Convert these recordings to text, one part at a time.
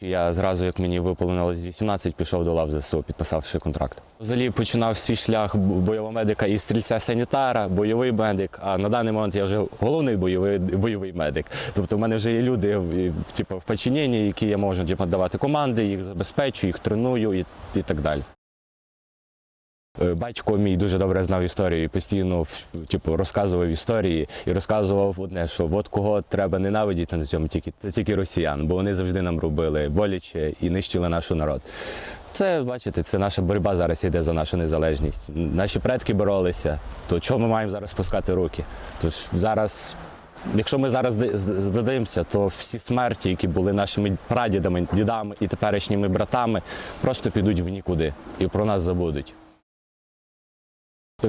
Я зразу, як мені виповнилось 18, пішов до лав ЗСУ, підписавши контракт. Взагалі починав свій шлях бойового медика і стрільця санітара, бойовий медик. А на даний момент я вже головний бойовий бойовий медик. Тобто в мене вже є люди, типу, в починенні, які я можу типу, давати команди, їх забезпечую, їх треную і, і так далі. Е, Батько мій дуже добре знав історію і постійно типу, розказував історії і розказував одне, що от кого треба ненавидіти на цьому тільки це тільки росіян, бо вони завжди нам робили боляче і нищили наш народ. Це, бачите, це наша боротьба зараз йде за нашу незалежність. Наші предки боролися, то чого ми маємо зараз спускати руки? Тож зараз, якщо ми зараз зда- зда- здадимося, то всі смерті, які були нашими прадідами, дідами і теперішніми братами, просто підуть в нікуди і про нас забудуть.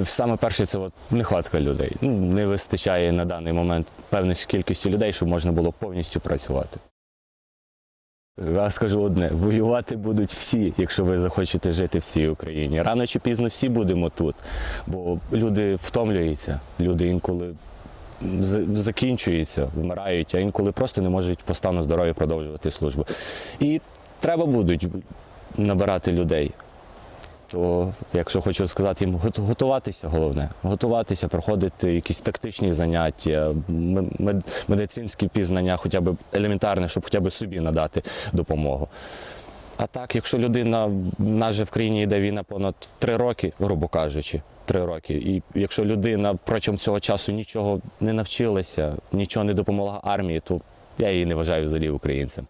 Саме перше це от нехватка людей. Ну, не вистачає на даний момент певної кількості людей, щоб можна було повністю працювати. Я скажу одне: воювати будуть всі, якщо ви захочете жити в цій Україні. Рано чи пізно всі будемо тут, бо люди втомлюються, люди інколи закінчуються, вмирають, а інколи просто не можуть по стану здоров'я продовжувати службу. І треба будуть набирати людей то якщо хочу сказати їм готуватися, головне, готуватися, проходити якісь тактичні заняття, медицинські пізнання, хоча б елементарне, щоб хоча б собі надати допомогу. А так, якщо людина в нас же в країні йде війна понад три роки, грубо кажучи, три роки, і якщо людина протягом цього часу нічого не навчилася, нічого не допомогла армії, то я її не вважаю взагалі українцем.